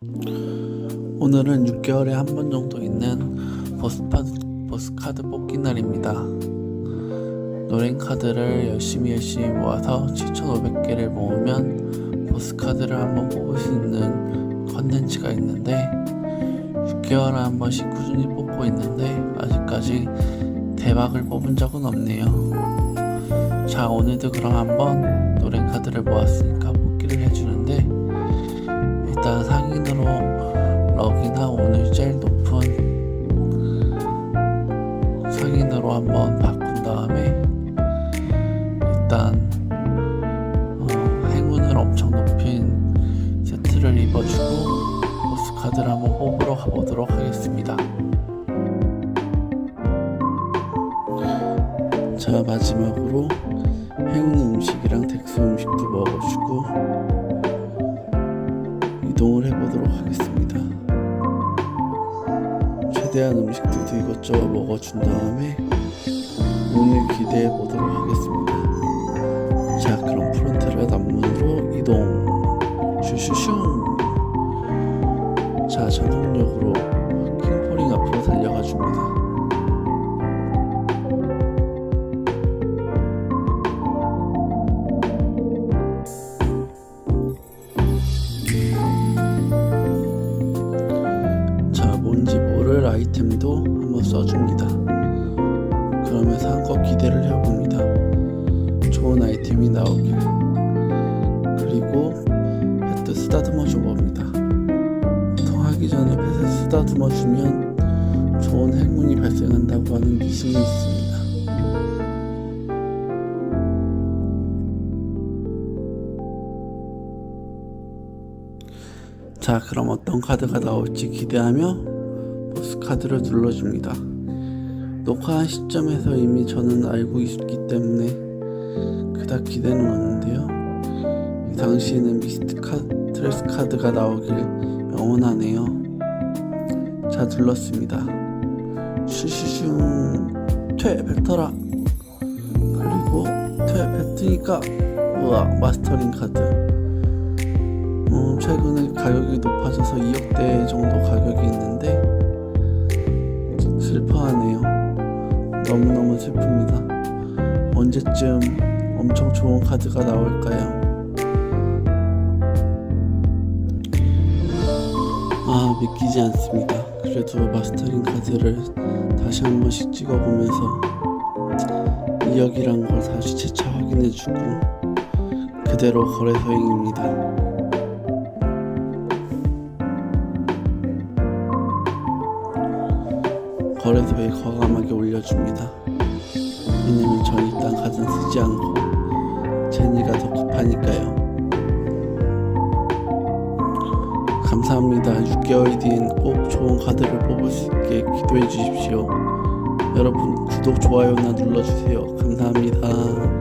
오늘은 6개월에 한 번 정도 있는 버스카드, 버스카드 뽑기 날입니다. 노랭 카드를 열심히 열심히 모아서 7,500개를 모으면 버스카드를 한번 뽑을 수 있는 컨텐츠가 있는데 6개월에 한 번씩 꾸준히 뽑고 있는데 아직까지 대박을 뽑은 적은 없네요. 자 오늘도 그럼 한번 한번 바꾼 다음에 일단 어, 행운을 엄청 높인 세트를 입어주고 보스 카드를 한번 뽑으러 가보도록 하겠습니다. 자 마지막으로 행운 음식이랑 덱스 음식도 먹어주고 이동을 해보도록 하겠습니다. 최대한 음식들도 이것저것 먹어준 다음에 오늘 기대해 보도록 하겠습니다. 자, 그럼 프론트를 남문으로 이동. 슈슈슝. 자, 전속력으로 킹포링 앞으로 달려가 줍니다. 자, 뭔지 모를 아이템도 한번 써줍니다. 그러면서 한껏 기대를 해봅니다. 좋은 아이템이 나오길. 그리고 펫도 쓰다듬어 줘봅니다. 보통 하기 전에 펫을 쓰다듬어 주면 좋은 행운이 발생한다고 하는 미신이 있습니다. 자, 그럼 어떤 카드가 나올지 기대하며 보스 카드를 눌러줍니다. 녹화한 시점에서 이미 저는 알고 있기 때문에 그닥 기대는 없는데요. 이 당시에는 미스트 카, 트레스 카드가 나오길 영원하네요. 자, 눌렀습니다. 슈슈슝 퇴 뱉어라. 그리고 퇴 뱉으니까 우와 마스터링 카드. 어, 최근에 가격이 높아져서 2억대 정도 가격이 있는데 너무너무 슬픕니다. 언제쯤 엄청 좋은 카드가 나올까요? 아, 믿기지 않습니다. 그래도 마스터링 카드를 다시 한 번씩 찍어보면서 2억이란 걸 다시 재차 확인해주고 그대로 거래 소행입니다. 거래소에 과감하게 올려줍니다. 왜냐면 전 일단 카드는 쓰지 않고 제니가 더 급하니까요. 감사합니다. 6개월 뒤엔 꼭 좋은 카드를 뽑을 수 있게 기도해 주십시오. 여러분 구독, 좋아요나 눌러주세요. 감사합니다.